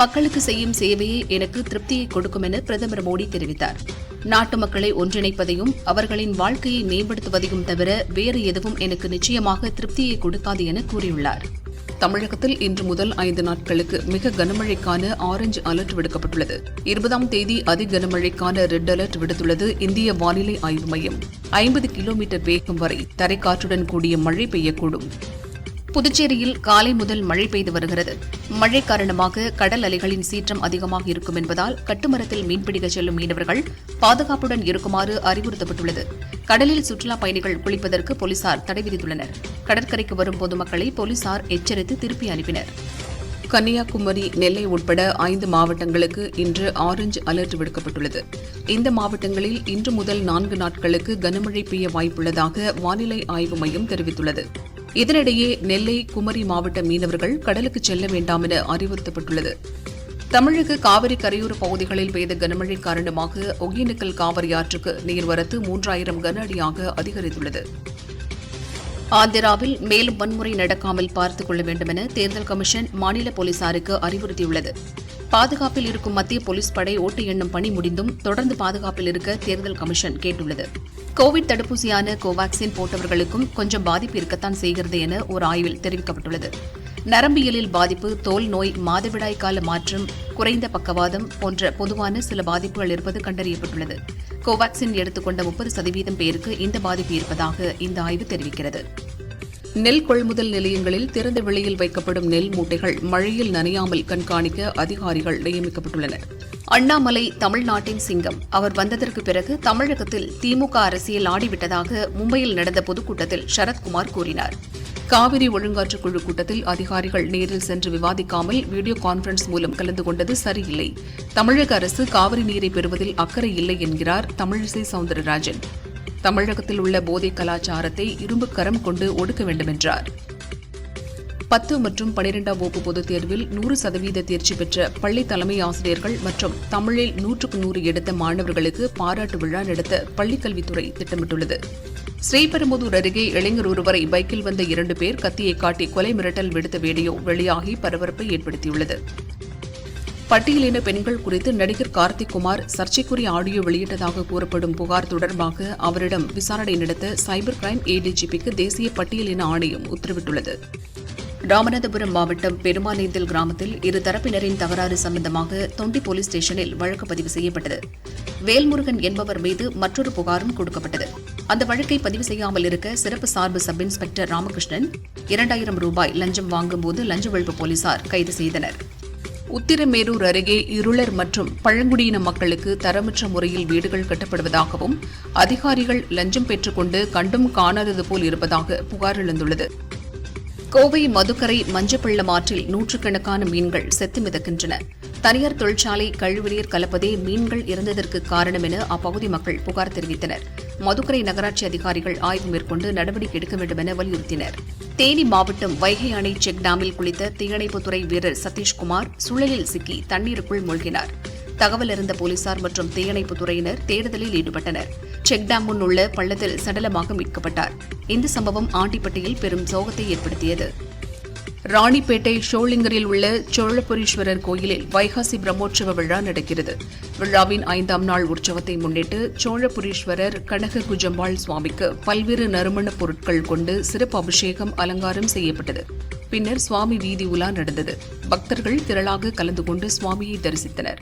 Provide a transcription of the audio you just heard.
மக்களுக்கு செய்யும் சேவையே எனக்கு திருப்தியை கொடுக்கும் என பிரதமர் மோடி தெரிவித்தார். நாட்டு மக்களை ஒன்றிணைப்பதையும் அவர்களின் வாழ்க்கையை மேம்படுத்துவதையும் தவிர வேறு எதுவும் எனக்கு நிச்சயமாக திருப்தியை கொடுக்காது என கூறியுள்ளார். தமிழகத்தில் இன்று முதல் ஐந்து நாட்களுக்கு மிக கனமழைக்கான ஆரஞ்சு அலர்ட் விடுக்கப்பட்டுள்ளது. இருபதாம் தேதி அதி கனமழைக்கான ரெட் அலர்ட் விடுத்துள்ளது இந்திய வானிலை ஆய்வு மையம். ஐம்பது கிலோமீட்டர் வேகம் வரை தரைக்காற்றுடன் கூடிய மழை பெய்யக்கூடும். புதுச்சேரியில் காலை முதல் மழை பெய்து வருகிறது. மழை காரணமாக கடல் அலைகளின் சீற்றம் அதிகமாக இருக்கும் என்பதால் கட்டுமரத்தில் மீன்பிடிக்க செல்லும் மீனவர்கள் பாதுகாப்புடன் இருக்குமாறு அறிவுறுத்தப்பட்டுள்ளது. கடலில் சுற்றுலாப் பயணிகள் குளிப்பதற்கு போலீசார் தடை விதித்துள்ளனர். கடற்கரைக்கு வரும் பொதுமக்களை போலீசார் எச்சரித்து திருப்பி அனுப்பினர். கன்னியாகுமரி நெல்லை உட்பட ஐந்து மாவட்டங்களுக்கு இன்று ஆரஞ்சு அலர்ட் விடுக்கப்பட்டுள்ளது. இந்த மாவட்டங்களில் இன்று முதல் நான்கு நாட்களுக்கு கனமழை பெய்ய வாய்ப்புள்ளதாக வானிலை ஆய்வு மையம் தெரிவித்துள்ளது. இதனிடையே நெல்லை குமரி மாவட்ட மீனவர்கள் கடலுக்கு செல்ல வேண்டாம் என அறிவுறுத்தப்பட்டுள்ளது. தமிழக காவிரி கரையோர பகுதிகளில் பெய்த கனமழை காரணமாக ஒகேனக்கல் காவிரி ஆற்றுக்கு நீர்வரத்து மூன்றாயிரம் கன அடியாக அதிகரித்துள்ளது. ஆந்திராவில் மேலும் வன்முறை நடக்காமல் பார்த்துக் கொள்ள வேண்டும் என தேர்தல் கமிஷன் மாநில போலீசாருக்கு அறிவுறுத்தியுள்ளது. பாதுகாப்பில் இருக்கும் மத்திய போலீஸ் படை ஓட்டு எண்ணும் பணி முடிந்தும் தொடர்ந்து பாதுகாப்பில் இருக்க தேர்தல் கமிஷன் கேட்டுள்ளது. கோவிட் தடுப்பூசியான கோவாக்சின் போட்டவர்களுக்கும் கொஞ்சம் பாதிப்பு இருக்கத்தான் செய்கிறது என ஒரு ஆய்வில் தெரிவிக்கப்பட்டுள்ளது. நரம்பியலில் பாதிப்பு தோல் நோய் மாதவிடாய் கால மாற்றம் குறைந்த பக்கவாதம் போன்ற பொதுவான சில பாதிப்புகள் இருப்பது கண்டறியப்பட்டுள்ளது. கோவாக்சின் எடுத்துக்கொண்ட முப்பது சதவீதம் பேருக்கு இந்த பாதிப்பு இருப்பதாக இந்த ஆய்வு தெரிவிக்கிறது. நெல் கொள்முதல் நிலையங்களில் திறந்த வெளியில் வைக்கப்படும் நெல் மூட்டைகள் மழையில் நனையாமல் கண்காணிக்க அதிகாரிகள் நியமிக்கப்பட்டுள்ளனர். அண்ணாமலை தமிழ்நாட்டின் சிங்கம். அவர் வந்ததற்கு பிறகு தமிழகத்தில் திமுக அரசியல் ஆடிவிட்டதாக மும்பையில் நடந்த பொதுக்கூட்டத்தில் சரத்குமார் கூறினார். காவிரி ஒழுங்காற்றுக் குழு கூட்டத்தில் அதிகாரிகள் நேரில் சென்று விவாதிக்காமல் வீடியோ கான்பரன்ஸ் மூலம் கலந்து கொண்டது சரியில்லை. தமிழக அரசு காவிரி நீரை பெறுவதில் அக்கறை இல்லை என்கிறார் தமிழிசை சவுந்தரராஜன். தமிழகத்தில் உள்ள போதை கலாச்சாரத்தை இரும்பு கரம் கொண்டு ஒடுக்க வேண்டுமென்றார். பத்து மற்றும் பனிரெண்டாம் வகுப்பு பொதுத் தேர்வில் நூறு சதவீத தேர்ச்சி பெற்ற பள்ளி தலைமை ஆசிரியர்கள் மற்றும் தமிழில் நூற்றுக்கு நூறு எடுத்த மாணவர்களுக்கு பாராட்டு விழா நடத்த பள்ளிக்கல்வித்துறை திட்டமிட்டுள்ளது. ஸ்ரீபெரும்புதூர் அருகே இளைஞர் ஒருவரை பைக்கில் வந்த இரண்டு பேர் கத்தியை காட்டி கொலை மிரட்டல் விடுத்த வீடியோ வெளியாகி பரபரப்பை ஏற்படுத்தியுள்ளது. பட்டியலின பெண்கள் குறித்து நடிகர் கார்த்திக் குமார் சர்ச்சைக்குரிய ஆடியோ வெளியிட்டதாக கூறப்படும் புகார் தொடர்பாக அவரிடம் விசாரணை நடத்த சைபர் கிரைம் ஏடிஜிபிக்கு தேசிய பட்டியலின ஆணையம் உத்தரவிட்டுள்ளது. ராமநாதபுரம் மாவட்டம் பெருமானேந்தல் கிராமத்தில் இரு தரப்பினரின் தகராறு சம்பந்தமாக தொண்டி போலீஸ் ஸ்டேஷனில் வழக்கு பதிவு செய்யப்பட்டது. வேல்முருகன் என்பவர் மீது மற்றொரு புகாரும் கொடுக்கப்பட்டது. அந்த வழக்கை பதிவு செய்யாமல் இருக்க சிறப்பு சார்பு சப் இன்ஸ்பெக்டர் ராமகிருஷ்ணன் இரண்டாயிரம் ரூபாய் லஞ்சம் வாங்கும்போது லஞ்ச ஒழிப்பு போலீசார் கைது செய்தனர். உத்திரமேரூர் அருகே இருளர் மற்றும் பழங்குடியின மக்களுக்கு தரமற்ற முறையில் வீடுகள் கட்டப்படுவதாகவும் அதிகாரிகள் லஞ்சம் பெற்றுக்கொண்டு கண்டும் காணாதது போல் இருப்பதாக புகார் எழுந்துள்ளது. கோவை மதுக்கரை மஞ்சப்பள்ளம் ஆற்றில் நூற்றுக்கணக்கான மீன்கள் செத்து மிதக்கின்றன. தனியார் தொழிற்சாலை கழிவுநீர் கலப்பதே மீன்கள் இறந்ததற்கு காரணம் என அப்பகுதி மக்கள் புகார் தெரிவித்தனர். மதுக்கரை நகராட்சி அதிகாரிகள் ஆய்வு மேற்கொண்டு நடவடிக்கை எடுக்க வேண்டும் என வலியுறுத்தினர். தேனி மாவட்டம் வைகை அணை செக் டேமில் குளித்த தீயணைப்புத்துறை வீரர் சதீஷ்குமார் சுழலில் சிக்கி தண்ணீருக்குள் மூழ்கினார். தகவல் அறிந்த போலீசார் மற்றும் தீயணைப்பு துறையினர் தேடுதலில் ஈடுபட்டனர். செக்டேம் முன் உள்ள பள்ளத்தில் சடலமாக மீட்கப்பட்டார். இந்த சம்பவம் ஆண்டிப்பட்டியில் பெரும் சோகத்தை ஏற்படுத்தியது. ராணிப்பேட்டை ஷோலிங்கரில் உள்ள சோழபுரீஸ்வரர் கோயிலில் வைகாசி பிரம்மோற்சவ விழா நடக்கிறது. விழாவின் ஐந்தாம் நாள் உற்சவத்தை முன்னிட்டு சோழபுரீஸ்வரர் கனக குஜம்பாள் சுவாமிக்கு பல்வேறு நறுமணப் பொருட்கள் கொண்டு சிறப்பு அபிஷேகம் அலங்காரம் செய்யப்பட்டது. பின்னர் சுவாமி வீதி உலா நடந்தது. பக்தர்கள் திரளாக கலந்து கொண்டு சுவாமியை தரிசித்தனர்.